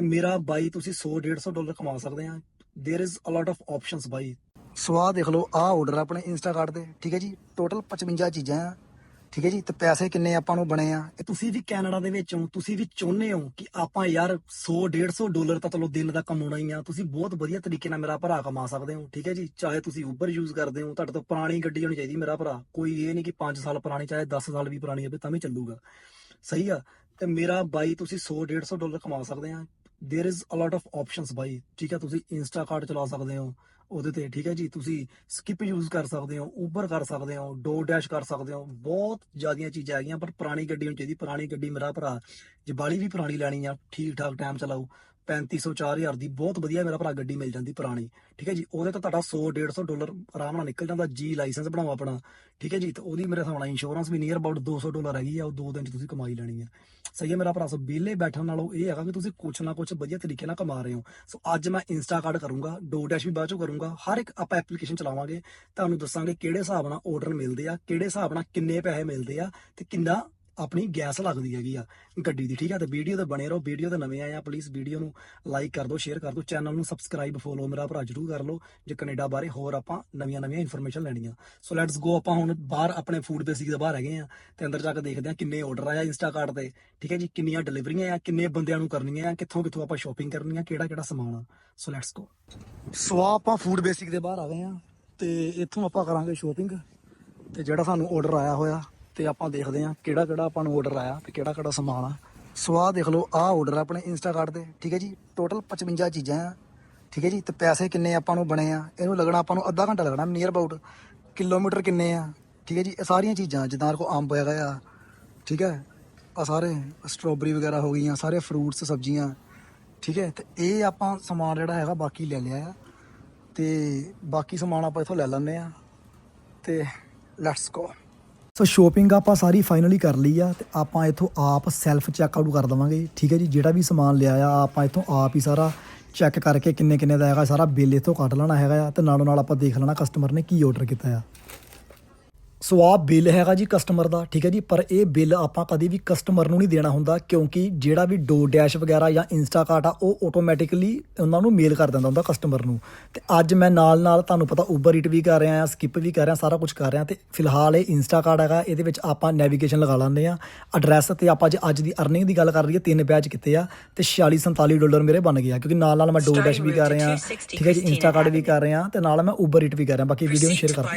ਮੇਰਾ ਬਾਈ ਤੁਸੀਂ 100 150 ਡਾਲਰ ਕਮਾ ਸਕਦੇ ਆ there is a lot of options ਬਾਈ ਸੋ ਆਹ ਦੇਖ ਲਓ ਆਹ ਆਰਡਰ ਆਪਣੇ ਇੰਸਟਾਕਾਰਟ ਤੇ ਠੀਕ ਹੈ ਜੀ ਟੋਟਲ 55 ਚੀਜ਼ਾਂ ਆ ਠੀਕ ਹੈ ਜੀ ਤੇ ਪੈਸੇ ਕਿੰਨੇ ਆਪਾਂ ਨੂੰ ਬਣੇ ਆ ਇਹ ਤੁਸੀਂ ਵੀ ਕੈਨੇਡਾ ਦੇ ਵਿੱਚ ਹੋ ਤੁਸੀਂ ਵੀ ਚਾਹੁੰਦੇ ਹੋ ਕਿ ਆਪਾਂ ਯਾਰ 100 150 ਡਾਲਰ ਤਾਂ ਚਲੋ ਦਿਨ ਦਾ ਕਮਾਉਣਾ ਹੀ ਆ ਤੁਸੀਂ ਬਹੁਤ ਵਧੀਆ ਤਰੀਕੇ ਨਾਲ ਮੇਰਾ ਭਰਾ ਕਮਾ ਸਕਦੇ ਹੋ ਠੀਕ ਹੈ ਜੀ ਚਾਹੇ ਤੁਸੀਂ ਉਬਰ ਯੂਜ਼ ਕਰਦੇ ਹੋ ਤੁਹਾਡੇ ਤੋਂ ਪੁਰਾਣੀ ਗੱਡੀ ਹੋਣੀ ਚਾਹੀਦੀ ਮੇਰਾ ਭਰਾ ਕੋਈ ਇਹ ਨਹੀਂ ਕਿ 5 ਸਾਲ ਪੁਰਾਣੀ ਚਾਹੇ 10 ਸਾਲ ਵੀ ਪੁਰਾਣੀ ਹੋਵੇ ਤਾਂ ਵੀ ਚੱਲੂਗਾ ਸਹੀ ਆ ਤੇ ਮੇਰਾ ਬਾਈ ਤੁਸੀਂ 100 150 ਡਾਲਰ ਕਮਾ ਸਕਦੇ ਆ there is a lot of options ਬਾਈ ਠੀਕ ਹੈ ਤੁਸੀਂ ਇੰਸਟਾ ਕਾਰਡ ਚਲਾ ਸਕਦੇ ਹੋ ਉਹਦੇ ਤੇ ਠੀਕ ਹੈ ਜੀ ਤੁਸੀਂ ਸਕਿਪ ਯੂਜ਼ ਕਰ ਸਕਦੇ ਹੋ ਉਬਰ ਕਰ ਸਕਦੇ ਹੋ ਡੋ ਡੈਸ਼ ਕਰ ਸਕਦੇ ਹੋ ਬਹੁਤ ਜ਼ਿਆਦੀਆਂ ਚੀਜ਼ਾਂ ਹੈਗੀਆਂ ਪਰ ਪੁਰਾਣੀ ਗੱਡੀ ਹੋਣੀ ਚਾਹੀਦੀ ਪੁਰਾਣੀ ਗੱਡੀ ਮੇਰਾ ਭਰਾ ਜੇ ਬਾਲੀ ਵੀ ਪੁਰਾਣੀ ਲੈਣੀ ਆ ਠੀਕ ਠਾਕ ਟਾਈਮ ਚਲਾਓ 3500 4000 ਦੀ ਬਹੁਤ ਵਧੀਆ ਮੇਰਾ ਭਰਾ ਗੱਡੀ ਮਿਲ ਜਾਂਦੀ ਪੁਰਾਣੀ, ਠੀਕ ਹੈ ਜੀ? ਉਹਦੇ ਤੋਂ ਤੁਹਾਡਾ 100 150 ਡਾਲਰ ਆਰਾਮ ਨਾਲ ਨਿਕਲ ਜਾਂਦਾ ਜੀ ਲਾਇਸੈਂਸ ਬਣਾਓ ਆਪਣਾ, ਠੀਕ ਹੈ ਜੀ? ਤੇ ਉਹਦੀ ਮੇਰੇ ਹਿਸਾਬ ਨਾਲ ਇੰਸ਼ੋਰੈਂਸ ਵੀ ਨੀਅਰ ਅਬਾਊਟ 200 ਡਾਲਰ ਹੈਗੀ ਆ, ਉਹ ਦੋ ਦਿਨ ਚ ਤੁਸੀਂ ਕਮਾਈ ਲੈਣੀ ਆ। ਸਹੀ ਹੈ ਮੇਰਾ ਭਰਾ, ਸੋ ਵਿਹਲੇ ਬੈਠਣ ਨਾਲੋਂ ਇਹ ਹੈਗਾ ਕਿ ਤੁਸੀਂ ਕੁਛ ਨਾ ਕੁਛ ਵਧੀਆ ਤਰੀਕੇ ਨਾਲ ਕਮਾ ਰਹੇ ਹੋ। ਸੋ ਅੱਜ ਮੈਂ ਇੰਸਟਾ ਕਾਰਡ ਕਰੂੰਗਾ ਡੋ ਡੈਸ਼ ਵੀ ਬਾਅਦ ਚੋਂ ਕਰੂੰਗਾ, ਹਰ ਇੱਕ ਆਪਾਂ ਐਪਲੀਕੇਸ਼ਨ ਚਲਾਵਾਂਗੇ, ਤੁਹਾਨੂੰ ਦੱਸਾਂਗੇ ਕਿਹੜੇ ਹਿਸਾਬ ਨਾਲ ਆਰਡਰ ਮਿਲਦੇ ਆ, ਕਿਹੜੇ ਹਿਸਾਬ ਨਾਲ ਕਿੰਨੇ ਪੈਸੇ ਮਿਲਦੇ ਆ ਤੇ ਕਿੰਨਾ ਆਪਣੀ ਗੈਸ ਲੱਗਦੀ ਹੈਗੀ ਆ ਗੱਡੀ ਦੀ, ਠੀਕ ਆ? ਤੇ ਵੀਡੀਓ ਤੇ ਬਣੇ ਰਹੋ ਵੀਡੀਓ ਤੇ ਨਵੇਂ ਆਏ ਆ ਪਲੀਜ਼ ਵੀਡੀਓ ਨੂੰ ਲਾਈਕ ਕਰ ਦਿਓ ਸ਼ੇਅਰ ਕਰ ਦਿਓ ਚੈਨਲ ਨੂੰ ਸਬਸਕ੍ਰਾਈਬ ਫੋਲੋ ਮੇਰਾ ਭਰਾ ਜਰੂਰ ਕਰ ਲਓ, ਜੇ ਕੈਨੇਡਾ ਬਾਰੇ ਹੋਰ ਆਪਾਂ ਨਵੀਆਂ ਨਵੀਆਂ ਇਨਫੋਰਮੇਸ਼ਨ ਲੈਣੀਆਂ। ਸੋ ਲੈਟਸ ਗੋ ਆਪਾਂ ਹੁਣ ਬਾਹਰ ਆਪਣੇ ਫੂਡ ਬੇਸਿਕ ਦੇ ਬਾਹਰ ਹੈਗੇ ਆ ਤੇ ਅੰਦਰ ਜਾ ਕੇ ਦੇਖਦੇ ਆ ਕਿੰਨੇ ਆਰਡਰ ਆਇਆ ਇੰਸਟਾ ਕਾਰਡ ਤੇ, ਠੀਕ ਹੈ ਜੀ? ਕਿੰਨੀਆਂ ਡਿਲੀਵਰੀਆਂ ਆ, ਕਿੰਨੇ ਬੰਦਿਆਂ ਨੂੰ ਕਰਨੀਆਂ ਆ, ਕਿੱਥੋਂ ਕਿੱਥੋਂ ਆਪਾਂ ਸ਼ਾਪਿੰਗ ਕਰਨੀ ਆ, ਕਿਹੜਾ ਕਿਹੜਾ ਸਮਾਨ ਆ। ਸੋ ਲੈਟਸ ਗੋ ਸੋ ਆਪਾਂ ਫੂਡ ਬੇਸਿਕ ਦੇ ਬਾਹਰ ਆ ਗਏ ਆ ਤੇ ਇੱਥੋਂ ਆਪਾਂ ਕਰਾਂਗੇ ਸ਼ਾਪਿੰਗ ਤੇ ਜਿਹੜਾ ਸਾਨੂੰ ਆਰਡਰ ਆਇਆ ਹੋਇਆ ਤੇ ਆਪਾਂ ਦੇਖਦੇ ਆ ਕਿਹੜਾ ਕਿਹੜਾ ਆਪਾਂ ਨੂੰ ਆਰਡਰ ਆਇਆ ਤੇ ਕਿਹੜਾ ਕਿਹੜਾ ਸਮਾਨ ਆ। ਸੋ ਆਹ ਦੇਖ ਲਓ, ਆਹ ਆਰਡਰ ਆਪਣੇ ਇੰਸਟਾਕਾਰਟ ਤੇ, ਠੀਕ ਹੈ ਜੀ? ਟੋਟਲ 55 ਚੀਜ਼ਾਂ ਆ, ਠੀਕ ਹੈ ਜੀ? ਤੇ ਪੈਸੇ ਕਿੰਨੇ ਆਪਾਂ ਨੂੰ ਬਣੇ ਆ? ਇਹਨੂੰ ਲੱਗਣਾ ਆਪਾਂ ਨੂੰ ਅੱਧਾ ਘੰਟਾ ਲੱਗਣਾ ਨੀਅਰ ਅਬਾਊਟ ਕਿਲੋਮੀਟਰ ਕਿੰਨੇ ਆ, ਠੀਕ ਹੈ ਜੀ? ਇਹ ਸਾਰੀਆਂ ਚੀਜ਼ਾਂ, ਜਿੱਦਾਂ ਕੋ ਅੰਬ ਹੈਗਾ ਆ, ਠੀਕ ਹੈ? ਆ ਸਾਰੇ ਸਟ੍ਰਾਬੇਰੀ ਵਗੈਰਾ ਹੋ ਗਈਆਂ, ਸਾਰੇ ਫਰੂਟਸ ਸਬਜ਼ੀਆਂ, ਠੀਕ ਹੈ? ਤੇ ਇਹ ਆਪਾਂ ਸਮਾਨ ਜਿਹੜਾ ਹੈਗਾ ਬਾਕੀ ਲੈ ਲਿਆ ਆ। ਤੇ ਬਾਕੀ ਸਮਾਨ ਆਪਾਂ ਇਥੋਂ ਲੈ ਲੈਂਦੇ ਆ। ਤੇ ਲੈਟਸ ਗੋ ਸੋ ਸ਼ੋਪਿੰਗ ਆਪਾਂ ਸਾਰੀ ਫਾਈਨਲੀ ਕਰ ਲਈ ਆ ਤੇ ਆਪਾਂ ਇਥੋਂ ਆਪ ਸੈਲਫ ਚੈੱਕ ਆਊਟ ਕਰ ਦਵਾਂਗੇ। ਠੀਕ ਹੈ ਜੀ, ਜਿਹੜਾ ਵੀ ਸਮਾਨ ਲਿਆ ਆ, ਆਪਾਂ ਇਥੋਂ ਆਪ ਹੀ ਸਾਰਾ ਚੈੱਕ ਕਰਕੇ ਕਿੰਨੇ ਕਿੰਨੇ ਦਾ ਹੈਗਾ, ਸਾਰਾ ਬਿੱਲ ਇਥੋਂ ਕੱਢ ਲੈਣਾ ਹੈਗਾ ਆ ਤੇ ਨਾਲੋਂ ਨਾਲ ਆਪਾਂ ਦੇਖ ਲੈਣਾ ਕਸਟਮਰ ਨੇ ਕੀ ਆਰਡਰ ਕੀਤਾ ਆ। ਸੋ ਆਹ ਬਿੱਲ ਹੈਗਾ ਜੀ ਕਸਟਮਰ ਦਾ ਠੀਕ ਹੈ ਜੀ ਪਰ ਇਹ ਬਿੱਲ ਆਪਾਂ ਕਦੇ ਵੀ ਕਸਟਮਰ ਨੂੰ ਨਹੀਂ ਦੇਣਾ ਹੁੰਦਾ ਕਿਉਂਕਿ ਜਿਹੜਾ ਵੀ ਡੋ ਡੈਸ਼ ਵਗੈਰਾ ਜਾਂ ਇੰਸਟਾਕਾਰਟ ਆ ਉਹ ਆਟੋਮੈਟਿਕਲੀ ਉਹਨਾਂ ਨੂੰ ਮੇਲ ਕਰ ਦਿੰਦਾ ਹੁੰਦਾ ਕਸਟਮਰ ਨੂੰ। ਤੇ ਅੱਜ ਮੈਂ ਨਾਲ ਨਾਲ ਤੁਹਾਨੂੰ ਪਤਾ ਉਬਰ ਈਟ ਵੀ ਕਰ ਰਿਹਾ ਆ ਸਕਿਪ ਵੀ ਕਰ ਰਿਹਾ ਸਾਰਾ ਕੁਝ ਕਰ ਰਿਹਾ ਤੇ ਫਿਲਹਾਲ ਇਹ ਇੰਸਟਾਕਾਰਟ ਹੈਗਾ ਇਹਦੇ ਵਿੱਚ ਆਪਾਂ ਨੈਵੀਗੇਸ਼ਨ ਲਗਾ ਲੈਂਦੇ ਆ ਐਡਰੈਸ ਤੇ ਆਪਾਂ ਜੇ ਅੱਜ ਦੀ ਅਰਨਿੰਗ ਦੀ ਗੱਲ ਕਰ ਲਈਏ ਤਿੰਨ ਬੈਚ ਕੀਤੇ ਆ ਤੇ 46 47 ਡਾਲਰ ਮੇਰੇ ਬਣ ਗਿਆ ਕਿਉਂਕਿ ਨਾਲ ਨਾਲ ਮੈਂ ਡੋ ਡੈਸ਼ ਵੀ ਕਰ ਰਿਹਾ ਠੀਕ ਹੈ ਜੀ ਇੰਸਟਾਕਾਰਟ ਵੀ ਕਰ ਰਿਹਾ ਤੇ ਨਾਲ ਮੈਂ ਉਬਰ ਈਟ ਵੀ ਕਰ ਰਿਹਾ ਬਾਕੀ ਵੀਡੀਓ ਨੂੰ ਸ਼ੇਅਰ ਕਰ